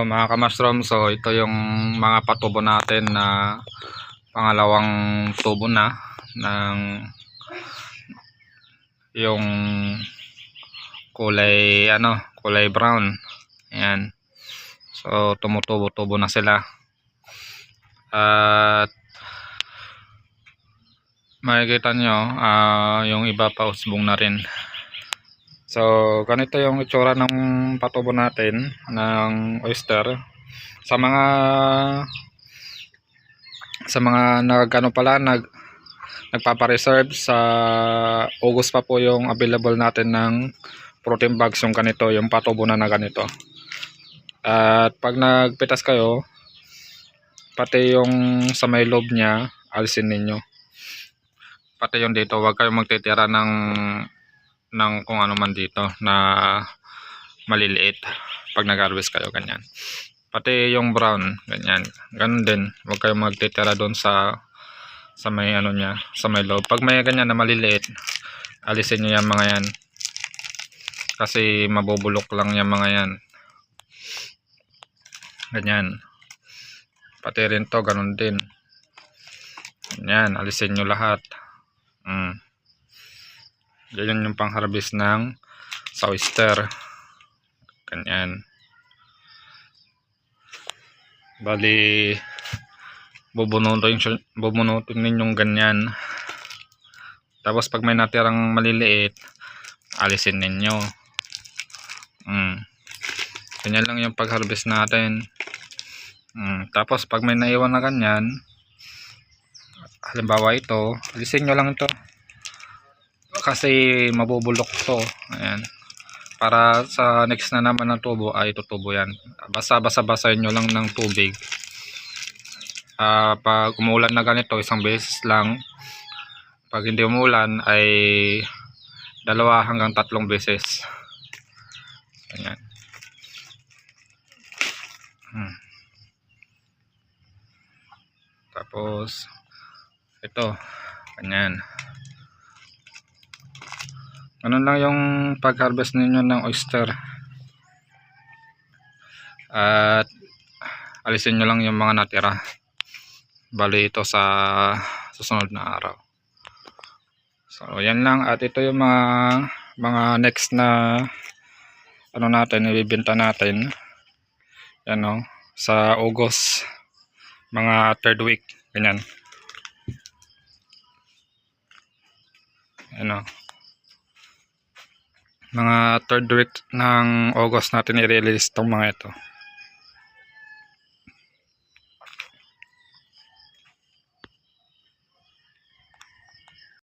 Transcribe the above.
So mga kamushroom, so ito yung mga patubo natin na pangalawang tubo na ng yung kulay ano, kulay brown. Ayan. So tumutubo-tubo na sila. At makikita nyo, ah, yung iba pa usbong na rin. So, ganito yung itsura ng patubo natin ng oyster. Sa mga sa mga nagano pala nag nagpapa-reserve sa August pa po yung available natin ng protein bags yung ganito, yung patubo na na ganito. At pag nagpitas kayo, pati yung sa may loob niya, alisin ninyo. Pati yung dito, huwag kayong magtitira ng ng kung ano man dito na maliliit pag nag-harvest kayo ganyan. Pati yung brown ganyan. Ganun din. Huwag kayong magtitira doon sa sa may ano niya sa may loob. Pag may ganyan na maliliit alisin niyo yan mga yan. Kasi mabubulok lang yan mga yan. Ganyan. Pati rin to ganun din. Ganyan alisin nyo lahat. Mm. Ganyan yung pang-harvest ng sa oyster. Ganyan. Bali, bubunutin, bubunutin ninyong ganyan. Tapos pag may natirang maliliit, alisin ninyo. Mm. Ganyan lang yung pag-harvest natin. Mm. Tapos pag may naiwan na ganyan, halimbawa ito, alisin nyo lang ito kasi mabubulok to. Ayan. Para sa next na naman ng tubo ay tutubo yan. Basta basa basahin nyo lang ng tubig. Ah, pag umulan na ganito isang beses lang. Pag hindi umulan ay dalawa hanggang tatlong beses. Ayan. Hmm. tapos ito. Ganyan Ganun lang yung pag-harvest ninyo ng oyster. At alisin nyo lang yung mga natira. Bali ito sa susunod na araw. So, yan lang. At ito yung mga mga next na ano natin, ibibenta natin. Yan o. Sa August. Mga third week. Ganyan. Yan o mga third week ng August natin i-release itong mga ito